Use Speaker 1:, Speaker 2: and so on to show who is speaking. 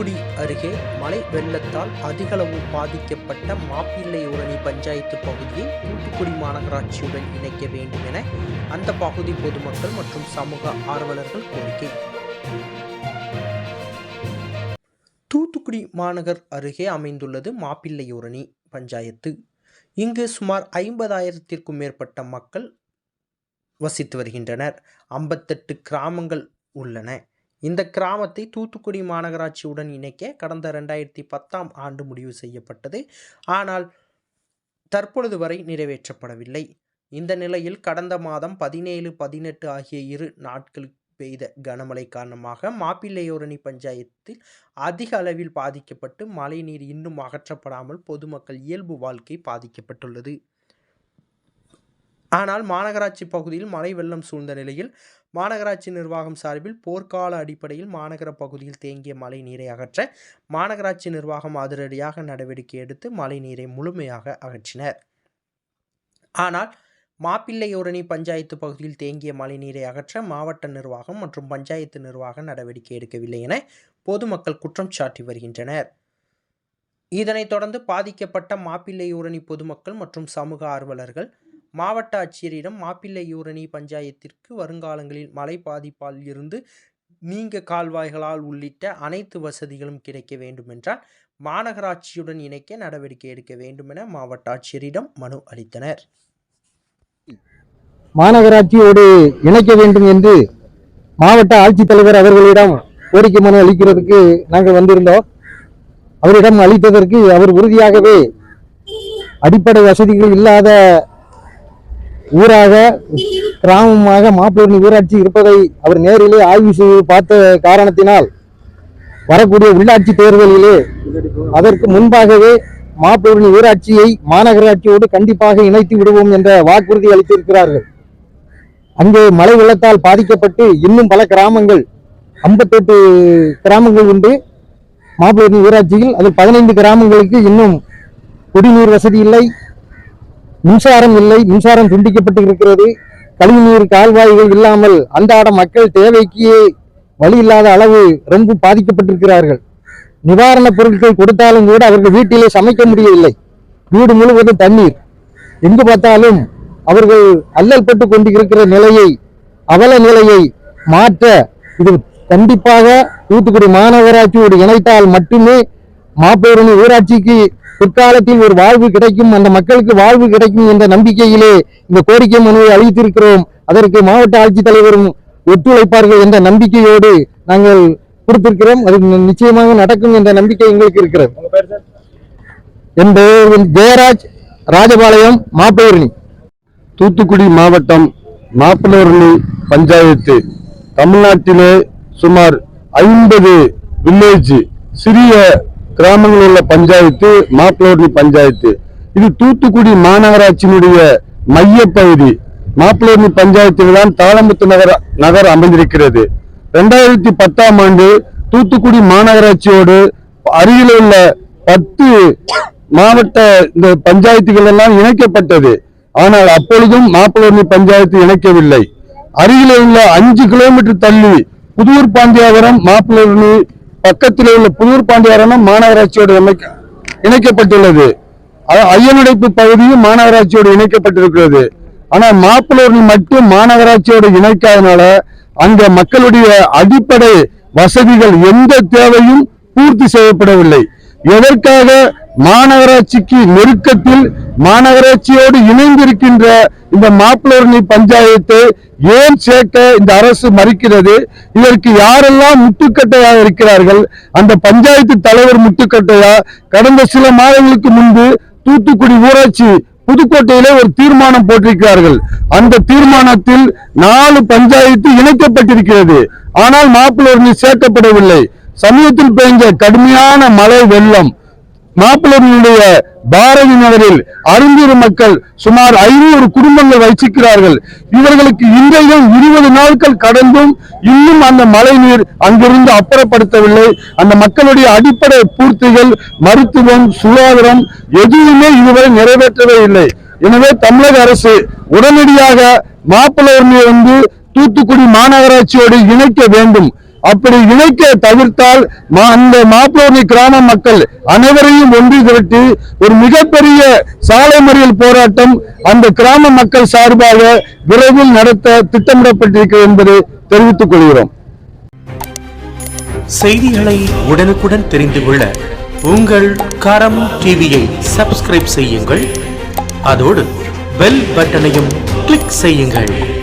Speaker 1: தூத்துக்குடி அருகே மழை வெள்ளத்தால் அதிகளவு பாதிக்கப்பட்ட மாப்பிள்ளையோரணி பஞ்சாயத்து பகுதியை தூத்துக்குடி மாநகராட்சியுடன் இணைக்க வேண்டும் என அந்த பகுதி பொதுமக்கள் மற்றும் சமூக ஆர்வலர்கள் கோரிக்கை. தூத்துக்குடி மாநகர் அருகே அமைந்துள்ளது மாப்பிள்ளையூரணி பஞ்சாயத்து. இங்கு சுமார் ஐம்பதாயிரத்திற்கும் மேற்பட்ட மக்கள் வசித்து வருகின்றனர். ஐம்பத்தெட்டு கிராமங்கள் உள்ளன. இந்த கிராமத்தை தூத்துக்குடி மாநகராட்சியுடன் இணைக்க கடந்த ரெண்டாயிரத்தி பத்தாம் ஆண்டு முடிவு செய்யப்பட்டது. ஆனால் தற்பொழுது வரை நிறைவேற்றப்படவில்லை. இந்த நிலையில் கடந்த மாதம் பதினேழு பதினெட்டு ஆகிய இரு நாட்கள் பெய்த கனமழை காரணமாக மாப்பிள்ளையோரணி பஞ்சாயத்தில் அதிக அளவில் பாதிக்கப்பட்டு மழைநீர் இன்னும் அகற்றப்படாமல் பொதுமக்கள் இயல்பு வாழ்க்கை பாதிக்கப்பட்டுள்ளது. ஆனால் மாநகராட்சி பகுதியில் மழை வெள்ளம் சூழ்ந்த நிலையில் மாநகராட்சி நிர்வாகம் சார்பில் போர்க்கால அடிப்படையில் மாநகர பகுதியில் தேங்கிய மழை நீரை அகற்ற மாநகராட்சி நிர்வாகம் அதிரடியாக நடவடிக்கை எடுத்து மழை நீரை முழுமையாக அகற்றினர். ஆனால் மாப்பிள்ளையோரணி பஞ்சாயத்து பகுதியில் தேங்கிய மழை நீரை அகற்ற மாவட்ட நிர்வாகம் மற்றும் பஞ்சாயத்து நிர்வாகம் நடவடிக்கை எடுக்கவில்லை என பொதுமக்கள் குற்றம் சாட்டி வருகின்றனர். இதனைத் தொடர்ந்து பாதிக்கப்பட்ட மாப்பிள்ளையூரணி பொதுமக்கள் மற்றும் சமூக ஆர்வலர்கள் மாவட்ட ஆட்சியரிடம் மாப்பிள்ளையூரணி பஞ்சாயத்திற்கு வருங்காலங்களில் மழை பாதிப்பால் இருந்து நீங்க கால்வாய்களால் உள்ளிட்ட அனைத்து வசதிகளும் கிடைக்க வேண்டுமென்றால் மாநகராட்சியுடன் இணைக்க நடவடிக்கை எடுக்க வேண்டும் என மாவட்ட ஆட்சியரிடம் மனு அளித்தனர்.
Speaker 2: மாநகராட்சியோடு இணைக்க வேண்டும் என்று மாவட்ட ஆட்சித்தலைவர் அவர்களிடம் கோரிக்கை மனு அளிக்கிறதுக்கு நாங்கள் வந்திருந்தோம். அவரிடம் அளித்ததற்கு அவர் உறுதியாகவே அடிப்படை வசதிகள் இல்லாத ஊராக கிராமமாக மாப்பிள்ளை ஊராட்சி இருப்பதை அவர் நேரிலே ஆய்வு செய்து பார்த்த காரணத்தினால் வரக்கூடிய உள்ளாட்சி தேர்தலிலே அதற்கு முன்பாகவே மாப்பிள்ளை ஊராட்சியை மாநகராட்சியோடு கண்டிப்பாக இணைத்து விடுவோம் என்ற வாக்குறுதி அளித்திருக்கிறார்கள். அங்கே மழை வெள்ளத்தால் பாதிக்கப்பட்டு இன்னும் பல கிராமங்கள் ஐம்பத்தெட்டு கிராமங்கள் உண்டு. மாப்பிள்ளை ஊராட்சியில் அதில் பதினைந்து கிராமங்களுக்கு இன்னும் குடிநீர் வசதி இல்லை. மின்சாரம் இல்லை மின்சாரம் துண்டிக்கப்பட்டு இருக்கிறது. கழிவுநீர் கால்வாய்கள் இல்லாமல் அன்றாட மக்கள் தேவைக்கு வழி இல்லாத அளவு ரொம்ப பாதிக்கப்பட்டிருக்கிறார்கள். நிவாரணப் பொருட்கள் கொடுத்தாலும் கூட அவர்கள் வீட்டிலே சமைக்க முடியவில்லை. வீடு முழுவதும் தண்ணீர். எங்கு பார்த்தாலும் அவர்கள் அல்லல் பட்டு கொண்டு இருக்கிற நிலையை அவல நிலையை மாற்ற இது கண்டிப்பாக தூத்துக்குடி மாநகராட்சியோடு இணைத்தால் மட்டுமே மாப்பேரணி ஊராட்சிக்கு பிற்காலத்தில் ஒரு வாழ்வு கிடைக்கும் அந்த மக்களுக்கு வாழ்வு கிடைக்கும் என்ற நம்பிக்கையிலே இந்த கோரிக்கை மனுவை அளித்திருக்கிறோம். அதற்கு மாவட்ட ஆட்சித்தலைவரும் ஒத்துழைப்பார்கள் என்ற நம்பிக்கையோடு நாங்கள் கொடுத்திருக்கிறோம். அது நிச்சயமாக நடக்கும் என்ற நம்பிக்கை எங்களுக்கு இருக்கிறது. என் பெயர் ஜெயராஜ் ராஜபாளையம் மாப்பேரணி.
Speaker 3: தூத்துக்குடி மாவட்டம் மாப்பிள்ளூரணி பஞ்சாயத்து. தமிழ்நாட்டிலே சுமார் ஐம்பது வில்லேஜ் சிறிய கிராமங்களில் உள்ள பஞ்சாயத்து மாப்பிளோடி பஞ்சாயத்து. இது தூத்துக்குடி மாநகராட்சியினுடைய மையப்பகுதி. மாப்பிள்ளூரணி பஞ்சாயத்தில் தான் தாளமுத்து நகர் நகர் அமைந்திருக்கிறது. ரெண்டாயிரத்தி பத்தாம் ஆண்டு தூத்துக்குடி மாநகராட்சியோடு அருகில் உள்ள பத்து மாவட்ட இந்த பஞ்சாயத்துகள் எல்லாம் இணைக்கப்பட்டது. ஆனால் அப்பொழுதும் மாப்பிள்ளை பஞ்சாயத்து இணைக்கவில்லை. அருகில் உள்ள அஞ்சு கிலோமீட்டர் தள்ளி புதூர் பாண்டியாவரம் மாப்பிள்ளை பக்கத்தில் உள்ள புதூர் பாண்டியாவரம் மாநகராட்சியோடு இணைக்க இணைக்கப்பட்டுள்ளது. அ- ஐயனடைப்பு பகுதியும் மாநகராட்சியோடு இணைக்கப்பட்டிருக்கிறது. ஆனா மாப்பிள்ளை மட்டும் மாநகராட்சியோடு இணைக்காதனால அங்க மக்களுடைய அடிப்படை வசதிகள் எந்த தேவையும் பூர்த்தி செய்யப்படவில்லை. எதற்காக மாநகராட்சிக்கு நெருக்கத்தில் மாநகராட்சியோடு இணைந்திருக்கின்ற இந்த மாப்பிள்ளை பஞ்சாயத்தை ஏன் சேர்க்க இந்த அரசு மறுக்கிறது? இதற்கு யாரெல்லாம் முட்டுக்கட்டையாக இருக்கிறார்கள்? அந்த பஞ்சாயத்து தலைவர் முட்டுக்கட்டையா? கடந்த சில மாதங்களுக்கு முன்பு தூத்துக்குடி ஊராட்சி புதுக்கோட்டையிலே ஒரு தீர்மானம் போட்டிருக்கிறார்கள். அந்த தீர்மானத்தில் நாலு பஞ்சாயத்து இணைக்கப்பட்டிருக்கிறது. ஆனால் மாப்பிள்ளை சேர்க்கப்படவில்லை. சமீபத்தில் பெய்த கடுமையான மழை வெள்ளம் மாப்பிள்ளருடைய பாரதி நகரில் அருந்தூர் மக்கள் சுமார் ஐநூறு குடும்பங்கள் வசிக்கிறார்கள். இவர்களுக்கு இன்றையும் இருபது நாட்கள் கடந்தும் இன்னும் அந்த மழை நீர் அங்கிருந்து அப்புறப்படுத்தவில்லை. அந்த மக்களுடைய அடிப்படை பூர்த்திகள் மருத்துவம் சுகாதாரம் எதுவுமே இதுவரை நிறைவேற்றவே இல்லை. எனவே தமிழக அரசு உடனடியாக மாப்பிள்ளை வந்து தூத்துக்குடி மாநகராட்சியோடு இணைக்க வேண்டும். அப்படி இணைக்க தவிர்த்தால் மா- அந்த மாப்பிளோனி கிராம மக்கள் அனைவரையும் ஒன்று திரட்டி ஒரு மிகப்பெரிய சாலை மறியல் போராட்டம் அந்த கிராம மக்கள் சார்பாக விரைவில் நடத்த திட்டமிடப்பட்டிருக்கிறது என்பதை தெரிவித்துக் கொள்கிறோம்.
Speaker 4: செய்திகளை உடனுக்குடன் தெரிந்து கொள்ள உங்கள் கரம் டிவியை சப்ஸ்கிரைப் செய்யுங்கள். அதோடு பெல் பட்டனையும் கிளிக் செய்யுங்கள்.